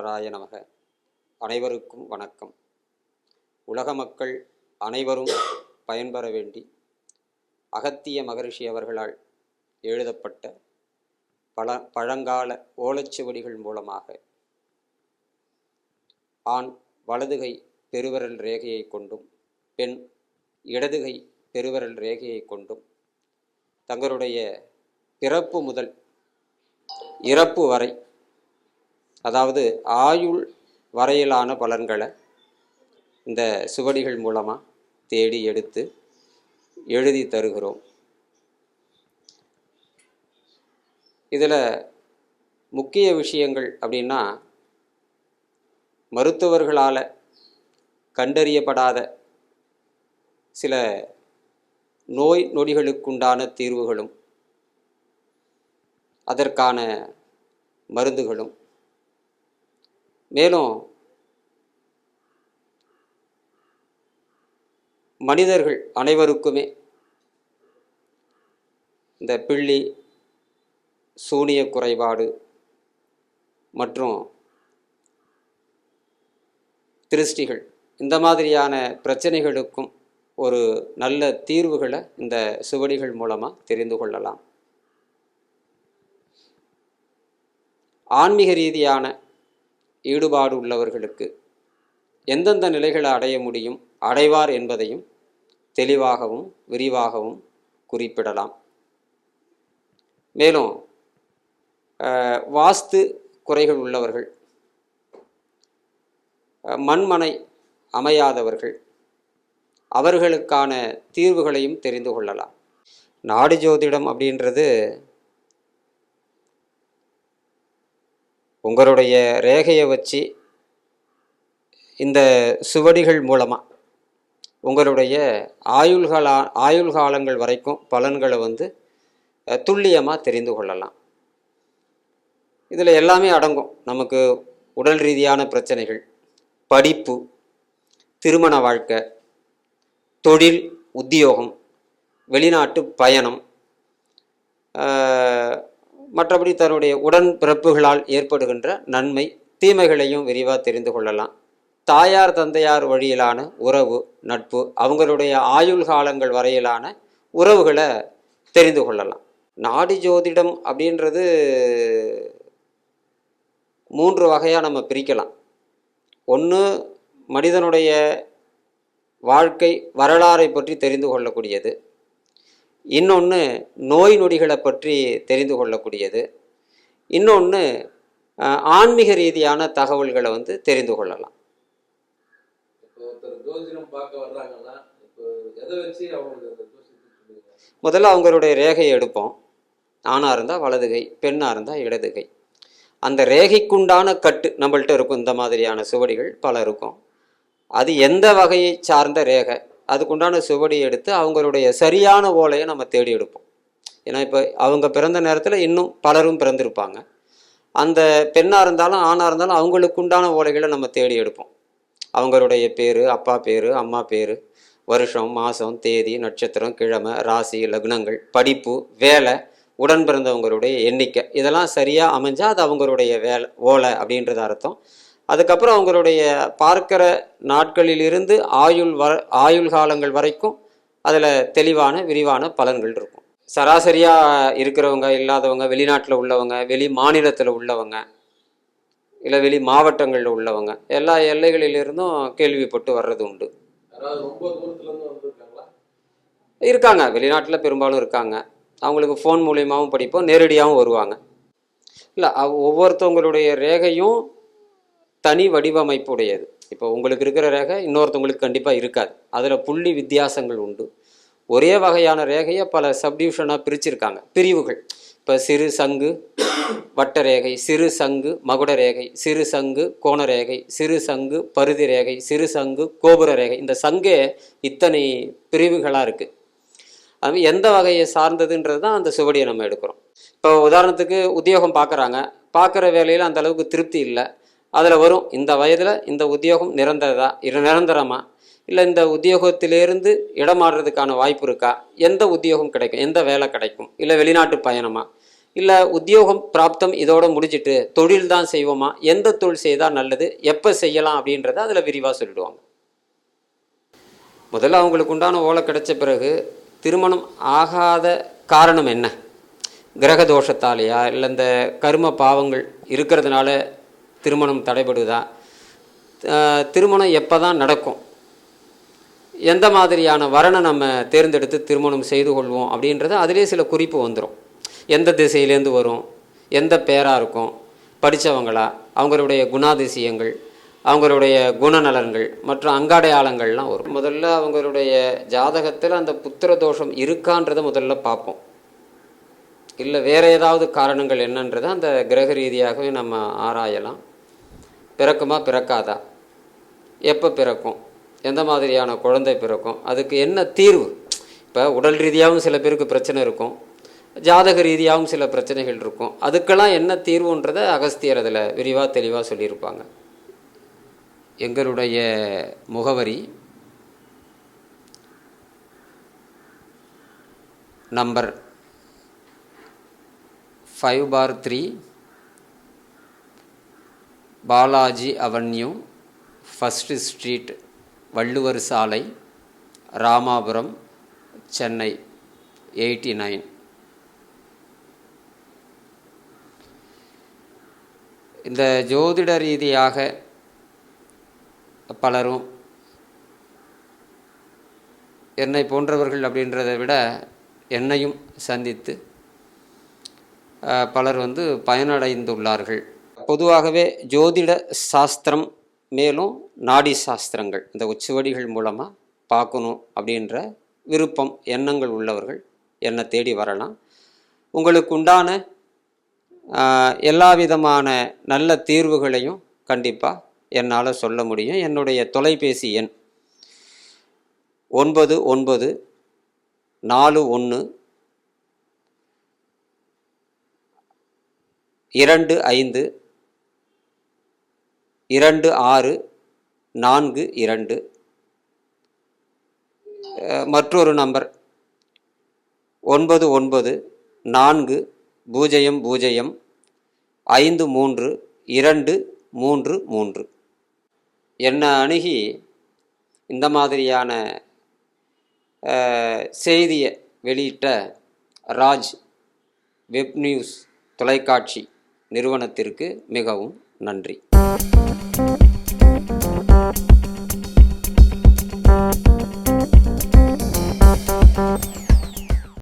விக்னேஸ்வராய நமக. அனைவருக்கும் வணக்கம். உலக மக்கள் அனைவரும் பயன்பெற வேண்டி அகத்திய மகரிஷி அவர்களால் எழுதப்பட்ட பல பழங்கால ஓலைச்சுவடிகள் மூலமாக ஆண் வலதுகை பெருவரல் ரேகையை கொண்டும் பெண் இடதுகை பெருவரல் ரேகையை கொண்டும் தங்களுடைய பிறப்பு முதல் இறப்பு வரை அதாவது ஆயுள் வரையிலான பலன்களை இந்த சுவடிகள் மூலமாக தேடி எடுத்து எழுதி தருகிறோம். இதில் முக்கிய விஷயங்கள் அப்படின்னா மருத்துவர்களால் கண்டறியப்படாத சில நோய் நொடிகளுக்குண்டான தீர்வுகளும் அதற்கான மருந்துகளும் மேலும் மனிதர்கள் அனைவருக்குமே இந்த பிள்ளி சூனிய குறைபாடு மற்றும் திருஷ்டிகள் இந்த மாதிரியான பிரச்சனைகளுக்கும் ஒரு நல்ல தீர்வுகளை இந்த சுவடிகள் மூலமாக தெரிந்து கொள்ளலாம். ஆன்மீக ரீதியான ஈடுபாடு உள்ளவர்களுக்கு எந்தெந்த நிலைகளை அடைய முடியும் அடைவார் என்பதையும் தெளிவாகவும் விரிவாகவும் குறிப்பிடலாம். மேலும் வாஸ்து குறைகள் உள்ளவர்கள் மண்மனை அமையாதவர்கள் அவர்களுக்கான தீர்வுகளையும் தெரிந்து கொள்ளலாம். நாடு ஜோதிடம் அப்படின்றது உங்களுடைய ரேகையை வச்சு இந்த சுவடிகள் மூலமாக உங்களுடைய ஆயுள்கால ஆயுள் காலங்கள் வரைக்கும் பலன்களை வந்து துல்லியமாக தெரிந்து கொள்ளலாம். இதில் எல்லாமே அடங்கும். நமக்கு உடல் ரீதியான பிரச்சனைகள் படிப்பு திருமண வாழ்க்கை தொழில் உத்தியோகம் வெளிநாட்டு பயணம் மற்றபடி தன்னுடைய உடன் பிறப்புகளால் ஏற்படுகின்ற நன்மை தீமைகளையும் விரிவாக தெரிந்து கொள்ளலாம். தாயார் தந்தையார் வழியிலான உறவு நட்பு அவங்களுடைய ஆயுள் காலங்கள் வரையிலான உறவுகளை தெரிந்து கொள்ளலாம். நாடி ஜோதிடம் அப்படின்றது மூன்று வகையாக நம்ம பிரிக்கலாம். ஒன்று மனிதனுடைய வாழ்க்கை வரலாறை பற்றி தெரிந்து கொள்ளக்கூடியது. இன்னொன்று நோய் நொடிகளை பற்றி தெரிந்து கொள்ளக்கூடியது. இன்னொன்று ஆன்மீக ரீதியான தகவல்களை வந்து தெரிந்து கொள்ளலாம். முதல்ல அவங்களுடைய ரேகையை எடுப்போம். ஆணாக இருந்தால் வலதுகை பெண்ணாக இருந்தால் இடதுகை அந்த ரேகைக்குண்டான கட்டு நம்மள்ட்ட இருக்கும். இந்த மாதிரியான சுவடிகள் பல இருக்கும். அது எந்த வகையை சார்ந்த ரேகை? அதுக்குண்டான சுவடி எடுத்து அவங்களுடைய சரியான ஓலையை நம்ம தேடி எடுப்போம். ஏன்னா இப்போ அவங்க பிறந்த நேரத்தில் இன்னும் பலரும் பிறந்திருப்பாங்க. அந்த பெண்ணாக இருந்தாலும் ஆணாக இருந்தாலும் அவங்களுக்குண்டான ஓலைகளை நம்ம தேடி எடுப்போம். அவங்களுடைய பேர் அப்பா பேர் அம்மா பேர் வருஷம் மாதம் தேதி நட்சத்திரம் கிழமை ராசி லக்னங்கள் படிப்பு வேலை உடன் பிறந்தவங்களுடைய எண்ணிக்கை. இதெல்லாம் சரியாக அமைஞ்சால் அது அவங்களுடைய வேலை ஓலை அப்படின்றது அர்த்தம். அதுக்கப்புறம் அவங்களுடைய பார்க்கிற நாட்களிலிருந்து ஆயுள் வர ஆயுள் காலங்கள் வரைக்கும் அதில் தெளிவான விரிவான பலன்கள் இருக்கும். சராசரியாக இருக்கிறவங்க இல்லாதவங்க வெளிநாட்டில் உள்ளவங்க வெளி மாநிலத்தில் உள்ளவங்க இல்லை வெளி மாவட்டங்களில் உள்ளவங்க எல்லா எல்லைகளிலிருந்தும் கேள்விப்பட்டு வர்றது உண்டு. இருக்காங்க. வெளிநாட்டில் பெரும்பாலும் இருக்காங்க. அவங்களுக்கு ஃபோன் மூலியமாகவும் படிப்போம். நேரடியாகவும் வருவாங்க. இல்லை ஒவ்வொருத்தவங்களுடைய ரேகையும் தனி வடிவமைப்புடையது. இப்போ உங்களுக்கு இருக்கிற ரேகை இன்னொருத்தவங்களுக்கு கண்டிப்பாக இருக்காது. அதில் புள்ளி வித்தியாசங்கள் உண்டு. ஒரே வகையான ரேகையை பல சப்டிவிஷனாக பிரிச்சிருக்காங்க. பிரிவுகள். இப்போ சிறு சங்கு வட்ட ரேகை சிறு சங்கு மகுட ரேகை சிறு சங்கு கோண ரேகை சிறு சங்கு பருதி ரேகை சிறு சங்கு கோபுர ரேகை. இந்த சங்கே இத்தனை பிரிவுகளாக இருக்குது அது எந்த வகையை சார்ந்ததுன்றது தான் அந்த சுவடியை நம்ம எடுக்கிறோம். இப்போ உதாரணத்துக்கு உத்தியோகம் பார்க்குறாங்க. பார்க்குற வேலையில் அந்த அளவுக்கு திருப்தி இல்லை. அதில் வரும். இந்த வயதில் இந்த உத்தியோகம் நிரந்தரதா? இரு நிரந்தரமா? இல்லை இந்த உத்தியோகத்திலேருந்து இடமாறுறதுக்கான வாய்ப்பு இருக்கா? எந்த உத்தியோகம் கிடைக்கும்? எந்த வேலை கிடைக்கும்? இல்லை வெளிநாட்டு பயணமா? இல்லை உத்தியோகம் பிராப்தம் இதோட முடிச்சுட்டு தொழில் தான் செய்வோமா? எந்த தொழில் செய்தால் நல்லது? எப்போ செய்யலாம் அப்படின்றத அதில் விரிவாக சொல்லிடுவாங்க. முதல்ல அவங்களுக்கு உண்டான ஓலை கிடைச்ச பிறகு திருமணம் ஆகாத காரணம் என்ன? கிரக தோஷத்தாலேயா? இல்லை இந்த கர்ம பாவங்கள் இருக்கிறதுனால திருமணம் தடைபடுதா? திருமணம் எப்போ தான் நடக்கும்? எந்த மாதிரியான வரனை நம்ம தேர்ந்தெடுத்து திருமணம் செய்து கொள்வோம் அப்படின்றது அதிலே சில குறிப்பு வந்துடும் எந்த திசையிலேருந்து வரும்? எந்த பேராக இருக்கும்? படித்தவங்களா அவங்களுடைய குணாதிசயங்கள் அவங்களுடைய குணநலன்கள் மற்றும் அங்காடையாளங்கள்லாம் வரும். முதல்ல அவங்களுடைய ஜாதகத்தில் அந்த புத்திர தோஷம் இருக்கான்றதை முதல்ல பார்ப்போம். இல்லை வேறு ஏதாவது காரணங்கள் என்னன்றதை அந்த கிரக ரீதியாகவே நம்ம ஆராயலாம். பிறக்குமா பிறக்காதா? எப்போ பிறக்கும்? எந்த மாதிரியான குழந்தை பிறக்கும்? அதுக்கு என்ன தீர்வு? இப்போ உடல் ரீதியாகவும் சில பேருக்கு பிரச்சனை இருக்கும். ஜாதக ரீதியாகவும் சில பிரச்சனைகள் இருக்கும். அதுக்கெல்லாம் என்ன தீர்வுன்றதை அகஸ்தியர் அதில் விரிவாக தெளிவாக சொல்லியிருப்பாங்க. எங்களுடைய முகவரி number five four three Balaji avenue first street Valluvar Salai Ramapuram Chennai eighty nine. இந்த ஜோதிட ரீதியாக பலரும் என்னை போன்றவர்கள் அப்படின்றத விட என்னையும் சந்தித்து பலர் வந்து பயனடைந்துள்ளார்கள். பொதுவாகவே ஜோதிட சாஸ்திரம் மேலும் நாடி சாஸ்திரங்கள் இந்த உச்சுவடிகள் மூலமாக பார்க்கணும் அப்படின்ற விருப்பம் எண்ணங்கள் உள்ளவர்கள் என்னை தேடி வரலாம். உங்களுக்கு உண்டான எல்லா விதமான நல்ல தீர்வுகளையும் கண்டிப்பாக என்னால் சொல்ல முடியும். என்னுடைய தொலைபேசி எண் ஒன்பது ஒன்பது நாலு ஒன்று இரண்டு ஐந்து இரண்டு ஆறு நான்கு இரண்டு. மற்றொரு நம்பர். ஒன்பது ஒன்பது நான்கு பூஜ்ஜியம் பூஜ்ஜியம் ஐந்து மூன்று இரண்டு மூன்று மூன்று. என்னை அணுகி இந்த மாதிரியான செய்தியை வெளியிட்ட ராஜ் வெப் நியூஸ் தொலைக்காட்சி நிறுவனத்திற்கு மிகவும் நன்றி.